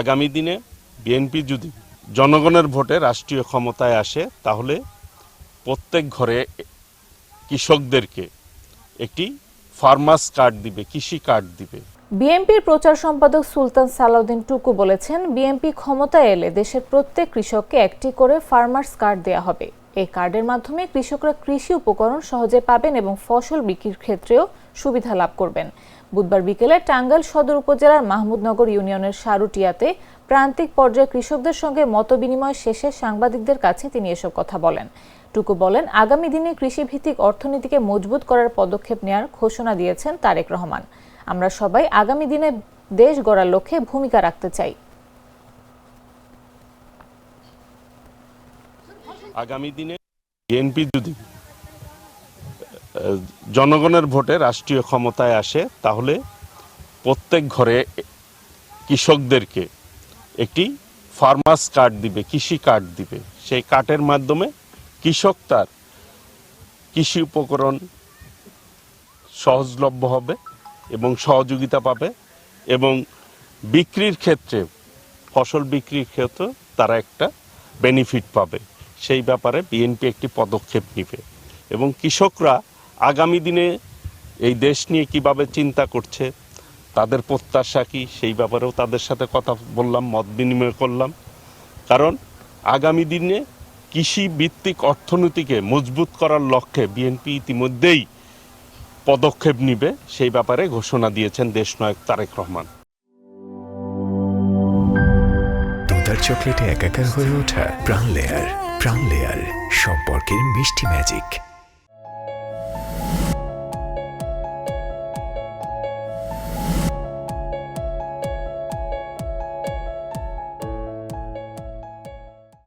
আগামী দিনে বিএনপি যদি জনগণের ভোটে রাষ্ট্রীয় ক্ষমতায় আসে, তাহলে প্রত্যেক ঘরে কৃষকদেরকে একটি ফার্মার্স কার্ড দিবে, কৃষি কার্ড দিবে। বিএনপির প্রচার সম্পাদক সুলতান সালাউদ্দিন টুকু বলেছেন, বিএনপি ক্ষমতায় এলে দেশের প্রত্যেক কৃষককে একটি করে ফার্মার্স কার্ড দেয়া হবে। এই কার্ডের মাধ্যমে কৃষকরা কৃষি উপকরণ সহজে পাবেন এবং ফসল বিক্রির ক্ষেত্রেও সুবিধা লাভ করবেন। বুধবার বিকেলে টাঙ্গাইল সদর উপজেলার মাহমুদনগর ইউনিয়নের সারুটিয়াতে প্রান্তিক পর্যায়ে কৃষকদের সঙ্গে মতবিনিময় শেষে সাংবাদিকদের কাছে তিনি এসব কথা বলেন। টুকু বলেন, আগামী দিনে কৃষিভিত্তিক অর্থনীতিকে মজবুত করার পদক্ষেপ নেওয়ার ঘোষণা দিয়েছেন তারেক রহমান। আমরা সবাই আগামী দিনে দেশ গড়ার লক্ষ্যে ভূমিকা রাখতে চাই। আগামী দিনে বিএনপি যদি জনগণের ভোটে রাষ্ট্রীয় ক্ষমতায় আসে, তাহলে প্রত্যেক ঘরে কৃষকদেরকে একটি ফার্মার্স কার্ড দিবে, কৃষি কার্ড দিবে। সেই কার্ডের মাধ্যমে কৃষক তার কৃষি উপকরণ সহজলভ্য হবে এবং সহযোগিতা পাবে এবং বিক্রির ক্ষেত্রে, ফসল বিক্রির ক্ষেত্রে তারা একটা বেনিফিট পাবে। সেই ব্যাপারে বিএনপি একটি পদক্ষেপ নেবে এবং কৃষকরা আগামী দিনে এই দেশ নিয়ে কীভাবে চিন্তা করছে, তাদের প্রত্যাশা কী, সেই ব্যাপারেও তাদের সাথে কথা বললাম, মত বিনিময় করলাম। কারণ আগামী দিনে কৃষি ভিত্তিক অর্থনীতিকে মজবুত করার লক্ষ্যে বিএনপি ইতিমধ্যেই পদক্ষেপ নিবে, সেই ব্যাপারে ঘোষণা দিয়েছেন দেশনায়ক তারেক রহমান। দুধার চকলেটে একাকার হয়ে ওঠা প্রাণ লেয়ার প্রাণ লেয়ার, সম্পর্কের মিষ্টি ম্যাজিক।